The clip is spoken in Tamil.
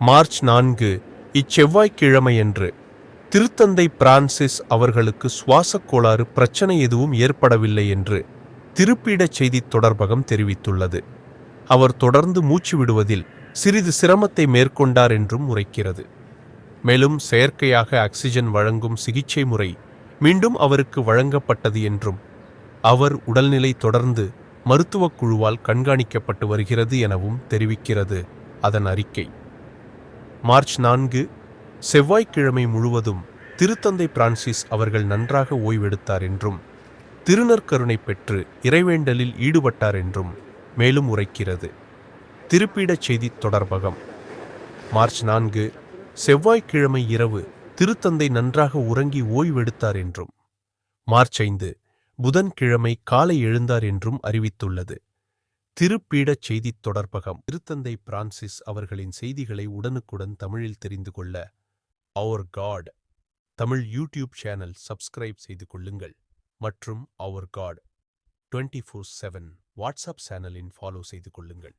மார்ச் நான்கு இச்செவ்வாய்க்கிழமையன்று திருத்தந்தை பிரான்சிஸ் அவர்களுக்கு சுவாசக் கோளாறு பிரச்சனை எதுவும் ஏற்படவில்லை என்று திருப்பீடச் செய்தித் தொடர்பகம் தெரிவித்துள்ளது. அவர் தொடர்ந்து மூச்சு விடுவதில் சிறிது சிரமத்தை மேற்கொண்டார் என்றும் உரைக்கிறது. மேலும் செயற்கையாக ஆக்சிஜன் வழங்கும் சிகிச்சை முறை மீண்டும் அவருக்கு வழங்கப்பட்டது என்றும் அவர் உடல்நிலை தொடர்ந்து மருத்துவக் குழுவால் கண்காணிக்கப்பட்டு வருகிறது எனவும் தெரிவிக்கிறது அதன் அறிக்கை. மார்ச் நான்கு செவ்வாய்க்கிழமை முழுவதும் திருத்தந்தை பிரான்சிஸ் அவர்கள் நன்றாக ஓய்வெடுத்தார் என்றும் திருநற்கருணை பெற்று இறைவேண்டலில் ஈடுபட்டார் என்றும் மேலும் உரைக்கிறது. திருப்பீடச் செய்தி தொடர்பகம். மார்ச் நான்கு செவ்வாய்க்கிழமை இரவு திருத்தந்தை நன்றாக உறங்கி ஓய்வெடுத்தார் என்றும் மார்ச் ஐந்து புதன்கிழமை காலை எழுந்தார் என்றும் அறிவித்துள்ளது. திருப்பீடச் செய்தித் தொடர்பகம். திருத்தந்தை பிரான்சிஸ் அவர்களின் செய்திகளை உடனுக்குடன் தமிழில் தெரிந்து கொள்ள அவர் காட் தமிழ் யூடியூப் சேனல் சப்ஸ்கிரைப் செய்து கொள்ளுங்கள். மற்றும் அவர் காட் டுவெண்ட்டி ஃபோர் செவன் வாட்ஸ்அப் சேனலின் ஃபாலோ செய்து கொள்ளுங்கள்.